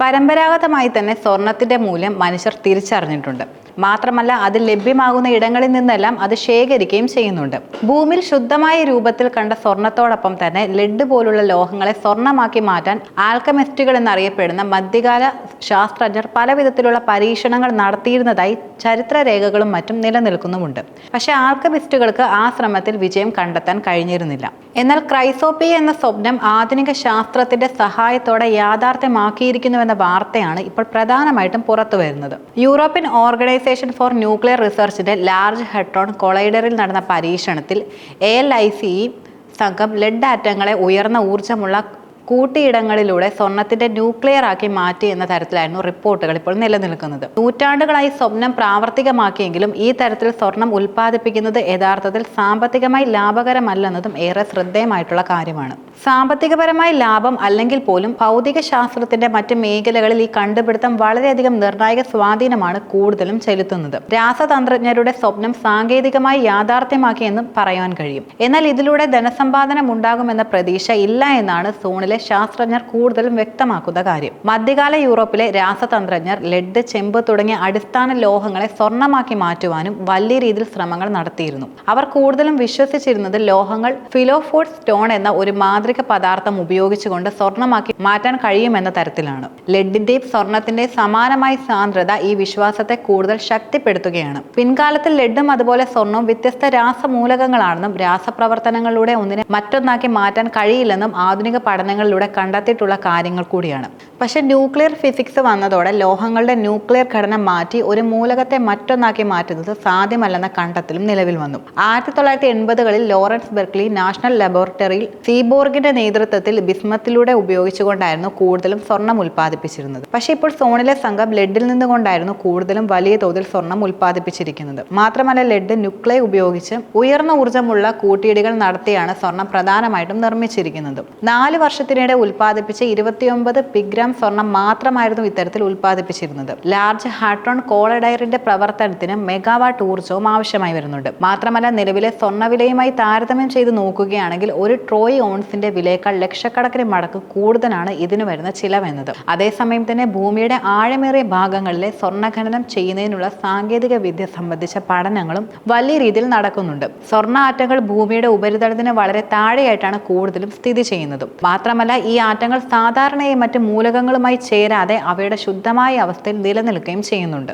പരമ്പരാഗതമായി തന്നെ സ്വർണത്തിന്റെ മൂല്യം മനുഷ്യർ തിരിച്ചറിഞ്ഞിട്ടുണ്ട്. മാത്രമല്ല അത് ലഭ്യമാകുന്ന ഇടങ്ങളിൽ നിന്നെല്ലാം അത് ശേഖരിക്കുകയും ചെയ്യുന്നുണ്ട്. ഭൂമിയിൽ ശുദ്ധമായ രൂപത്തിൽ കണ്ട സ്വർണത്തോടൊപ്പം തന്നെ ലെഡ് പോലുള്ള ലോഹങ്ങളെ സ്വർണമാക്കി മാറ്റാൻ ആൽക്കമിസ്റ്റുകൾ എന്നറിയപ്പെടുന്ന മധ്യകാല ശാസ്ത്രജ്ഞർ പല വിധത്തിലുള്ള പരീക്ഷണങ്ങൾ നടത്തിയിരുന്നതായി ചരിത്രരേഖകളും മറ്റും നിലനിൽക്കുന്നുമുണ്ട്. പക്ഷേ ആൽക്കമിസ്റ്റുകൾക്ക് ആ ശ്രമത്തിൽ വിജയം കണ്ടെത്താൻ കഴിഞ്ഞിരുന്നില്ല. എന്നാൽ ക്രൈസോപ്പി എന്ന സ്വപ്നം ആധുനിക ശാസ്ത്രത്തിന്റെ സഹായത്തോടെ യാഥാർത്ഥ്യമാക്കിയിരിക്കുന്നുവെന്ന വാർത്തയാണ് ഇപ്പോൾ പ്രധാനമായിട്ടും പുറത്തു വരുന്നത് യൂറോപ്യൻ ഓർഗനൈസേഷൻ ഫോർ ന്യൂക്ലിയർ റിസർച്ചിന്റെ ലാർജ് ഹെട്രോൺ കൊളൈഡറിൽ നടന്ന പരീക്ഷണത്തിൽ എ എൽ ഐ സി സംഘം ലെഡ് ആറ്റങ്ങളെ ഉയർന്ന ഊർജമുള്ള കൂട്ടിയിടങ്ങളിലൂടെ സ്വർണത്തിന്റെ ന്യൂക്ലിയർ ആക്കി മാറ്റി എന്ന തരത്തിലായിരുന്നു റിപ്പോർട്ടുകൾ ഇപ്പോൾ നിലനിൽക്കുന്നത്. നൂറ്റാണ്ടുകളായി സ്വപ്നം പ്രാവർത്തികമാക്കിയെങ്കിലും ഈ തരത്തിൽ സ്വർണം ഉൽപ്പാദിപ്പിക്കുന്നത് യഥാർത്ഥത്തിൽ സാമ്പത്തികമായി ലാഭകരമല്ലെന്നതും ഏറെ ശ്രദ്ധേയമായിട്ടുള്ള കാര്യമാണ്. സാമ്പത്തികപരമായി ലാഭം അല്ലെങ്കിൽ പോലും ഭൗതിക ശാസ്ത്രത്തിന്റെ മറ്റ് മേഖലകളിൽ ഈ കണ്ടുപിടുത്തം വളരെയധികം നിർണായക സ്വാധീനമാണ് കൂടുതലും ചെലുത്തുന്നത്. രാസതന്ത്രജ്ഞരുടെ സ്വപ്നം സാങ്കേതികമായി യാഥാർത്ഥ്യമാക്കിയെന്നും പറയാൻ കഴിയും. എന്നാൽ ഇതിലൂടെ ധനസമ്പാദനം ഉണ്ടാകുമെന്ന പ്രതീക്ഷ ഇല്ല എന്നാണ് സോണിലെ ശാസ്ത്രജ്ഞർ കൂടുതലും വ്യക്തമാക്കുന്ന കാര്യം. മധ്യകാല യൂറോപ്പിലെ രാസതന്ത്രജ്ഞർ ലെഡ് ചെമ്പ് തുടങ്ങിയ അടിസ്ഥാന ലോഹങ്ങളെ സ്വർണമാക്കി മാറ്റുവാനും വലിയ രീതിയിൽ ശ്രമങ്ങൾ നടത്തിയിരുന്നു. അവർ കൂടുതലും വിശ്വസിച്ചിരുന്നത് ലോഹങ്ങൾ ഫിലോഫോഡ് സ്റ്റോൺ എന്ന ഒരു മാന്ത്രിക പദാർത്ഥം ഉപയോഗിച്ചുകൊണ്ട് സ്വർണമാക്കി മാറ്റാൻ കഴിയുമെന്ന തരത്തിലാണ്. ലെഡിന്റെയും സ്വർണത്തിന്റെയും സമാനമായ സാന്ദ്രത ഈ വിശ്വാസത്തെ കൂടുതൽ ശക്തിപ്പെടുത്തുകയാണ്. പിൻകാലത്തിൽ ലെഡും അതുപോലെ സ്വർണവും വ്യത്യസ്ത രാസമൂലകങ്ങളാണെന്നും രാസപ്രവർത്തനങ്ങളിലൂടെ ഒന്നിനെ മറ്റൊന്നാക്കി മാറ്റാൻ കഴിയില്ലെന്നും ആധുനിക പഠനങ്ങളിലൂടെ കണ്ടെത്തിയിട്ടുള്ള കാര്യങ്ങൾ കൂടിയാണ്. പക്ഷേ ന്യൂക്ലിയർ ഫിസിക്സ് വന്നതോടെ ലോഹങ്ങളുടെ ന്യൂക്ലിയർ ഘടന മാറ്റി ഒരു മൂലകത്തെ മറ്റൊന്നാക്കി മാറ്റുന്നത് സാധ്യമല്ലെന്ന കണ്ടെത്തലും നിലവിൽ വന്നു. ആയിരത്തി തൊള്ളായിരത്തി എൺപതുകളിൽ ലോറൻസ് ബെർക്ലി നാഷണൽ ലബോറട്ടറിയിൽ സീബോർഗിന്റെ നേതൃത്വത്തിൽ ബിസ്മത്തിലൂടെ ഉപയോഗിച്ചുകൊണ്ടായിരുന്നു കൂടുതലും സ്വർണം ഉൽപ്പാദിപ്പിച്ചിരുന്നത്. പക്ഷേ ഇപ്പോൾ സോണിലെ സംഘം ലെഡിൽ നിന്നുകൊണ്ടായിരുന്നു കൂടുതലും വലിയ തോതിൽ സ്വർണം ഉൽപ്പാദിപ്പിച്ചിരിക്കുന്നത്. മാത്രമല്ല ലെഡ് ന്യൂക്ലൈ ഉപയോഗിച്ച് ഉയർന്ന ഊർജമുള്ള കൂട്ടിയിടികൾ നടത്തിയാണ് സ്വർണം പ്രധാനമായിട്ടും നിർമ്മിച്ചിരിക്കുന്നത്. നാല് വർഷത്തിനിടെ ഉൽപ്പാദിപ്പിച്ച ഇരുപത്തിയൊമ്പത് പിഗ്രാം സ്വർണം മാത്രമായിരുന്നു ഇത്തരത്തിൽ ഉൽപ്പാദിപ്പിച്ചിരുന്നത്. ലാർജ് ഹാട്രോൺ കോളഡയറിന്റെ പ്രവർത്തനത്തിന് മെഗാവാട്ട് ഊർജവും ആവശ്യമായി വരുന്നുണ്ട്. മാത്രമല്ല നിലവിലെ സ്വർണവിലയുമായി താരതമ്യം ചെയ്ത് നോക്കുകയാണെങ്കിൽ ഒരു ട്രോയ് ഓൺസിന്റെ വിലയേക്കാൾ ലക്ഷക്കണക്കിന് മടക്ക് കൂടുതലാണ് ഇതിന് വരുന്ന ചിലവെന്നത്. അതേസമയം തന്നെ ഭൂമിയുടെ ആഴമേറിയ ഭാഗങ്ങളിലെ സ്വർണഖനനം ചെയ്യുന്നതിനുള്ള സാങ്കേതിക വിദ്യ സംബന്ധിച്ച പഠനങ്ങളും വലിയ രീതിയിൽ നടക്കുന്നുണ്ട്. സ്വർണ ആറ്റങ്ങൾ ഭൂമിയുടെ ഉപരിതലത്തിന് വളരെ താഴെയായിട്ടാണ് കൂടുതലും സ്ഥിതി ചെയ്യുന്നതും. മാത്രമല്ല ഈ ആറ്റങ്ങൾ സാധാരണയായി മറ്റ് മൂലകങ്ങളുമായി ചേരാതെ അവയുടെ ശുദ്ധമായ അവസ്ഥയിൽ നിലനിൽക്കുകയും ചെയ്യുന്നുണ്ട്.